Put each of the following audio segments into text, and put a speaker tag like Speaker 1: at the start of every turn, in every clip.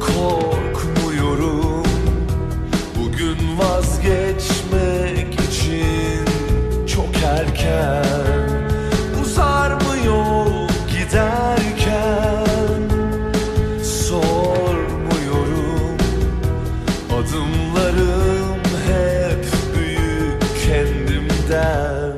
Speaker 1: Korkmuyorum. Bugün vazgeçmek için çok erken. Uzar giderken? Sormuyorum. Adımlarım hep büyük kendimden.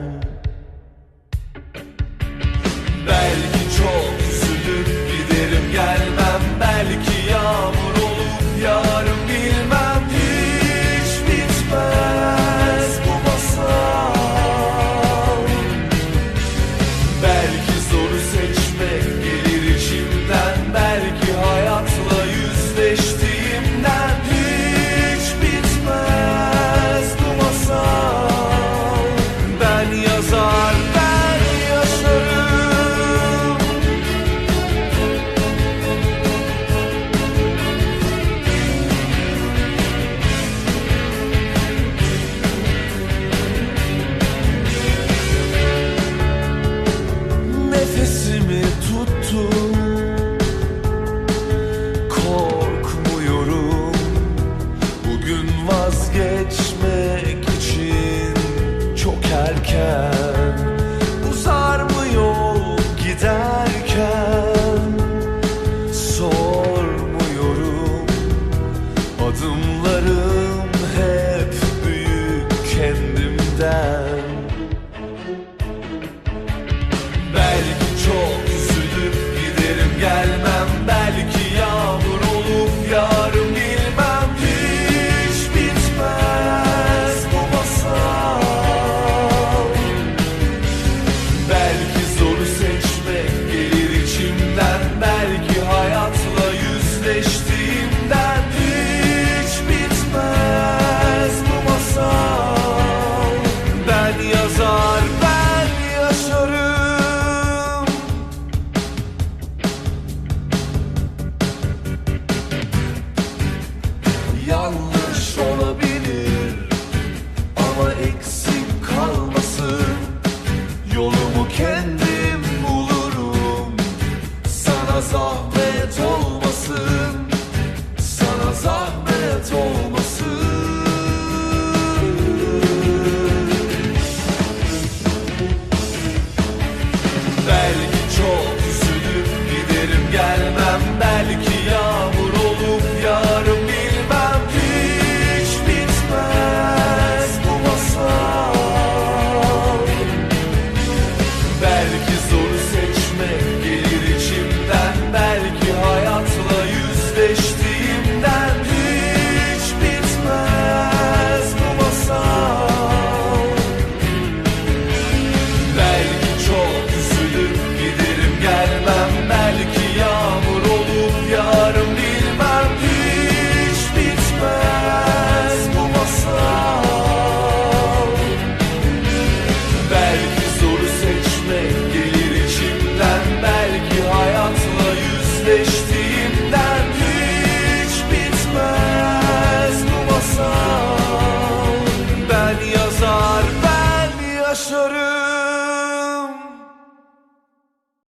Speaker 1: musun? Korkmuyorum Bugün vazgeçmek için çok erken